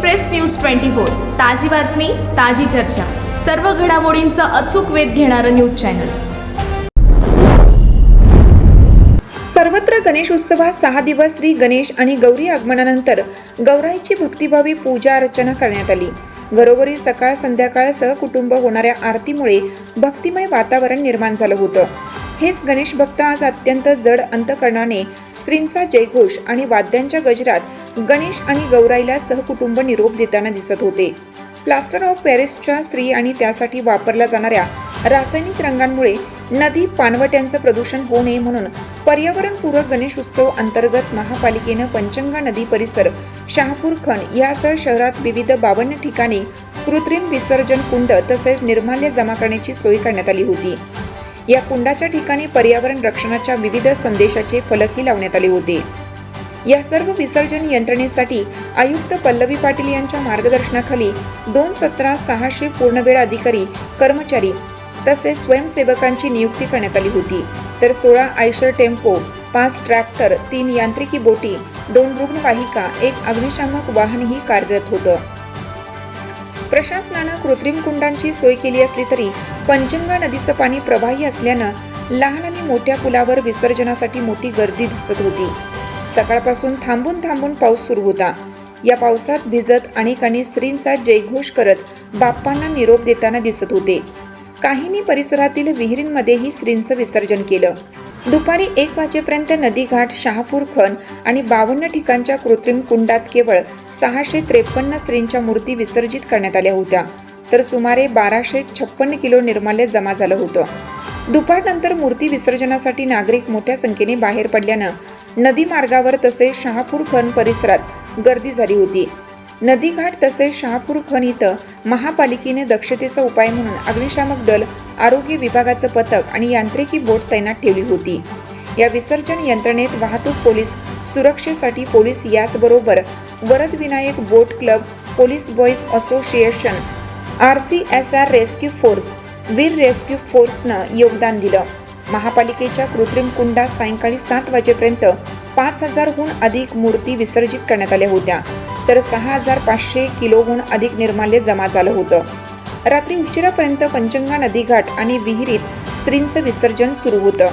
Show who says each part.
Speaker 1: Express news twenty four. ताजी बातमी ताजी चर्चा. सर्व घडामोडींचा अचूक वेध घेणारं न्यूज चॅनल.
Speaker 2: सर्वत्र गणेश उत्सवात सहा दिवस श्री गणेश आणि गौरी आगमनानंतर गौराईची भक्तिभावी पूजा अर्चना करण्यात आली. घरोघरी सकाळ संध्याकाळ सहकुटुंब होणाऱ्या आरतीमुळे भक्तिमय वातावरण निर्माण झालं होतं. हेच गणेश भक्त आज अत्यंत जड अंतकरणाने श्रींचा जयघोष आणि वाद्यांच्या गजरात गणेश आणि गौराईला सहकुटुंब निरोप देताना दिसत होते. प्लास्टर ऑफ पॅरिसच्या स्त्री आणि त्यासाठी वापरल्या जाणाऱ्या रासायनिक रंगांमुळे नदी पानवट्यांचं प्रदूषण होऊ नये म्हणून पर्यावरणपूरक गणेश उत्सव अंतर्गत महापालिकेनं पंचंगा नदी परिसर शहापूर खण यासह शहरात विविध बावन्न ठिकाणी कृत्रिम विसर्जन कुंड तसेच निर्माल्य जमा करण्याची सोय करण्यात आली होती. या कुंडाच्या ठिकाणी पर्यावरण रक्षणाच्या विविध संदेशाचे फलकही लावण्यात आले होते. या सर्व विसर्जन यंत्रणेसाठी आयुक्त पल्लवी पाटील यांच्या मार्गदर्शनाखाली दोन सतरा सहाशे पूर्णवेळ अधिकारी कर्मचारी तसेच स्वयंसेवकांची नियुक्ती करण्यात आली होती. तर सोळा आयशर टेम्पो पाच ट्रॅक्टर तीन यांत्रिकी बोटी दोन रुग्णवाहिका एक अग्निशामक वाहनही कार्यरत होतं. प्रशासनानं कृत्रिम कुंडांची सोय केली असली तरी पंचंगा नदीचं पाणी प्रवाही असल्यानं लहान आणि मोठ्या पुलावर विसर्जनासाठी मोठी गर्दी दिसत होती. सकाळपासून थांबून थांबून पाऊस सुरू होता. या पावसात भिजत अनेकांनी श्रींचा जयघोष करत बाप्पांना निरोप देताना दिसत होते. काहींनी परिसरातील विहिरींमध्येही श्रींचं विसर्जन केलं. दुपारी एक वाजेपर्यंत नदीघाट शहापूर खन आणि बावन्न ठिकाणच्या कृत्रिम कुंडात केवळ सहाशे त्रेपन्न स्त्रींच्या मूर्ती विसर्जित करण्यात आल्या होत्या. तर सुमारे बाराशे छप्पन्न किलो निर्माल्य जमा झालं होतं. दुपारनंतर मूर्ती विसर्जनासाठी नागरिक मोठ्या संख्येने बाहेर पडल्यानं नदी मार्गावर तसेच शहापूर खन परिसरात गर्दी झाली होती. नदीघाट तसेच शहापूर खण इथं महापालिकेने दक्षतेचा उपाय म्हणून अग्निशामक दल आरोग्य विभागाचं पथक आणि यांत्रिकी बोट तैनात ठेवली होती. या विसर्जन यंत्रणेत वाहतूक पोलीस सुरक्षेसाठी पोलीस याचबरोबर Varad Vinayak boat club police boys association R C S R rescue force Veer rescue फोर्सनं योगदान दिलं. महापालिकेच्या कृत्रिम कुंडात सायंकाळी सात वाजेपर्यंत पाच हजारहून अधिक मूर्ती विसर्जित करण्यात आल्या होत्या. तर सहा हजार पाचशे किलोहून अधिक निर्माल्य जमा झालं होतं. रात्री उशिरापर्यंत पंचंगा नदीघाट आणि विहिरीत श्रींचं विसर्जन सुरू होतं.